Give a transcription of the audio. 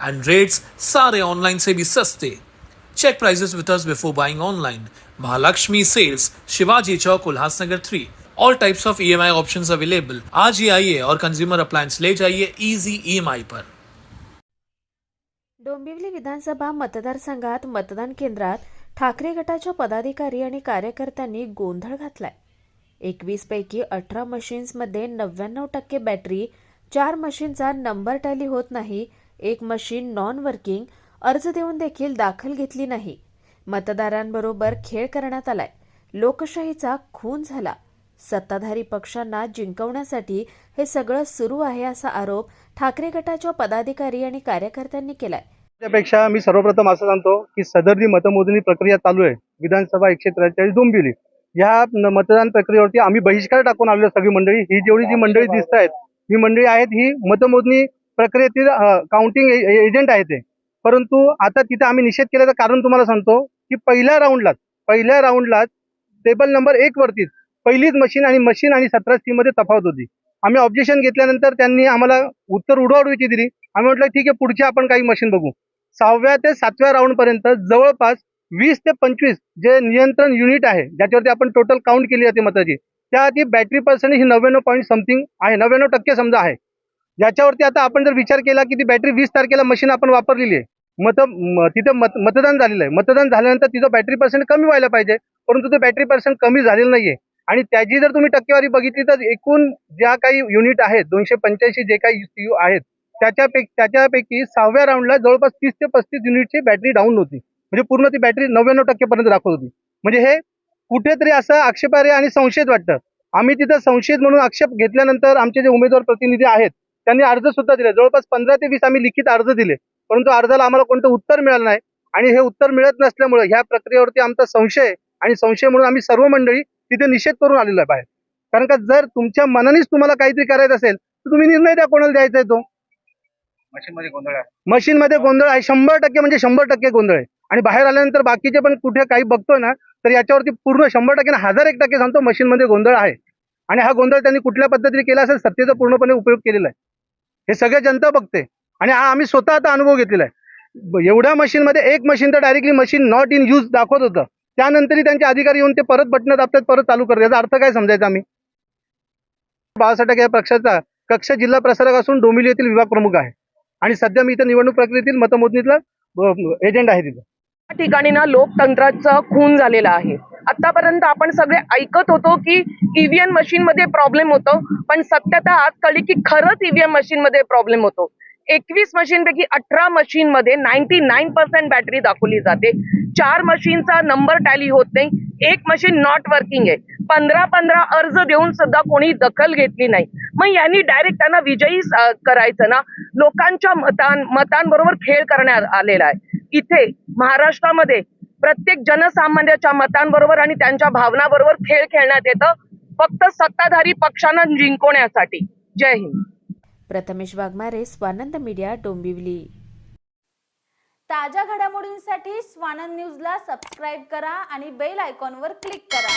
and rates sare online se bhi saste check prices with us before buying online. Mahalakshmi sales shivaji chowk ulhasnagar 3 all types of EMI options available आज ही आइए और consumer appliance ले जाइए easy EMI पर डोंबिवली विधानसभा मतदारसंघात मतदान केंद्रात ठाकरे गटाच्या पदाधिकारी आणि कार्यकर्त्यांनी गोंधळ घातलाय. एकवीस पैकी अठरा मशीन्समध्ये नव्याण्णव टक्के बॅटरी चार मशीनचा नंबर टॅली होत नाही एक मशीन नॉन वर्किंग अर्ज देऊन देखील दाखल घेतली नाही. मतदारांबरोबर खेळ करण्यात आलाय. लोकशाहीचा खून झाला. सत्ताधारी पक्षांना जिंकवण्यासाठी हे सगळं सुरू आहे असा आरोप ठाकरे गटाच्या पदाधिकारी आणि कार्यकर्त्यांनी केलाय. त्यापेक्षा मी सर्वप्रथम असं सांगतो की सदर जी मतमोजणी प्रक्रिया चालू आहे विधानसभा एकशे त्रेचाळीस डोंबिवली ह्या मतदान प्रक्रियेवरती आम्ही बहिष्कार टाकून आलेलो सगळी मंडळी. ही जेवढी जी मंडळी दिसत आहेत ही मंडळी आहेत ही मतमोजणी प्रक्रियेतील काउंटिंग एजंट आहे ते. परंतु आता तिथे आम्ही निषेध केल्याचं कारण तुम्हाला सांगतो की पहिल्या राऊंडलाच पहिल्या राऊंडलाच टेबल नंबर एक वरतीच पहिलीच मशीन आणि मशीन आणि सतरा सी मध्ये तफावत होती. आम्ही ऑब्जेक्शन घेतल्यानंतर त्यांनी आम्हाला उत्तर उडवाउडवीची दिली. आम्ही म्हटलं ठीक आहे पुढची आपण काही मशीन बघू. सहाव्या ते सातव्या राऊंड पर्यंत जवळपास वीस ते पंचवीस जे नियंत्रण युनिट आहे ज्याच्यावरती आपण टोटल काउंट केली जाते मताची त्या ती बॅटरी पर्सेंटेज ही नव्याण्णव पॉईंट समथिंग आहे. नव्याण्णव टक्के समजा आहे. ज्याच्यावरती आता आपण जर विचार केला की ती बॅटरी वीस तारखेला मशीन आपण वापरलेली आहे मत तिथं मत मतदान झालेलं आहे. मतदान झाल्यानंतर तिथं बॅटरी पर्सेंट कमी व्हायला पाहिजे परंतु ते बॅटरी पर्सेंट कमी झालेलं नाहीये. आणि त्याची जर तुम्ही टक्केवारी बघितली तर एकूण ज्या काही युनिट आहेत दोनशे पंच्याऐंशी जे काही सीयू आहेत त्याच्यापैकी त्याच्यापैकी सहाव्या राऊंडला जवळपास तीस ते पस्तीस युनिटची बॅटरी डाऊन होती. म्हणजे पूर्ण ती बॅटरी नव्याण्णव टक्केपर्यंत दाखवत होती. म्हणजे हे कुठेतरी असं आक्षेपार्ह आणि संशयित वाटतं. आम्ही तिथं संशयित म्हणून आक्षेप घेतल्यानंतर आमचे जे उमेदवार प्रतिनिधी आहेत त्यांनी अर्ज सुद्धा दिले. जवळपास पंधरा ते वीस आम्ही लिखित अर्ज दिले. परंतु अर्जाला आम्हाला कोणतं उत्तर मिळालं नाही. आणि हे उत्तर मिळत नसल्यामुळे ह्या प्रक्रियेवरती आमचा संशय आणि संशय म्हणून आम्ही सर्व मंडळी तिथे निषेध करून आलेलो आहे बाहेर. कारण का जर तुमच्या मनानेच तुम्हाला काहीतरी करायचं असेल तर तुम्ही निर्णय द्या कोणाला द्यायचा आहे तो. मशीनमध्ये गोंधळ आहे. मशीन मध्ये गोंधळ आहे. शंभर टक्के म्हणजे शंभर टक्के गोंधळ आहे. आणि बाहेर आल्यानंतर बाकीचे पण कुठे काही बघतोय ना तर याच्यावरती पूर्ण शंभर टक्के ना हजार एक टक्के सांगतो मशीन मध्ये गोंधळ आहे. आणि हा गोंधळ त्यांनी कुठल्या पद्धतीने केला असेल सत्तेचा पूर्णपणे उपयोग केलेला आहे. हे सगळे जनता बघते. आणि हा आम्ही स्वतः आता अनुभव घेतलेला आहे. एवढ्या मशीन मध्ये एक मशीन तर directly machine not in use दाखवत होतं. त्यानंतरही त्यांचे अधिकारी येऊन ते परत बटणं दाबतात परत चालू करतात. याचा अर्थ काय समजायचा आम्ही? बाळासाहेब या पक्षाचा कक्ष जिल्हा प्रसारक असून डोंबिवली येथील विभाग प्रमुख आहे. आणि सध्या मी इथं निवडणूक प्रक्रियेतील मतमोजणीतला एजंट आहे तिथं. ठिकाणी ना लोकतंत्राचा खून झालेला आहे. आतापर्यंत आपण सगळे ऐकत होतो की ईव्हीएम मशीन मध्ये प्रॉब्लेम होतो पण सत्यता आज कळली की खरंच ईव्हीएम मशीन मध्ये प्रॉब्लेम होतो. एकवीस मशीन पैकी अठरा मशीन मध्ये नाईन्टी नाईन पर्सेंट बॅटरी दाखवली जाते. चार मशीनचा नंबर टॅली होत नाही. एक मशीन नॉट वर्किंग आहे. पंधरा पंधरा अर्ज देऊन सुद्धा कोणी दखल घेतली नाही. मग यांनी डायरेक्ट त्यांना विजयी करायचं ना. लोकांच्या मतां मतांबरोबर खेळ करण्यात आलेला आहे. इथे महाराष्ट्रामध्ये प्रत्येक जनसामान्याच्या मतांबरोबर आणि त्यांच्या भावनाबरोबर खेळ खेळण्यात येतं. फक्त सत्ताधारी पक्षांना जिंकवण्यासाठी. जय हिंद. प्रथमेश वाघमारे स्वानंद मीडिया डोंबिवली. ताज्या घडामोडींसाठी स्वानंद न्यूजला सबस्क्राईब करा आणि बेल आयकॉनवर क्लिक करा.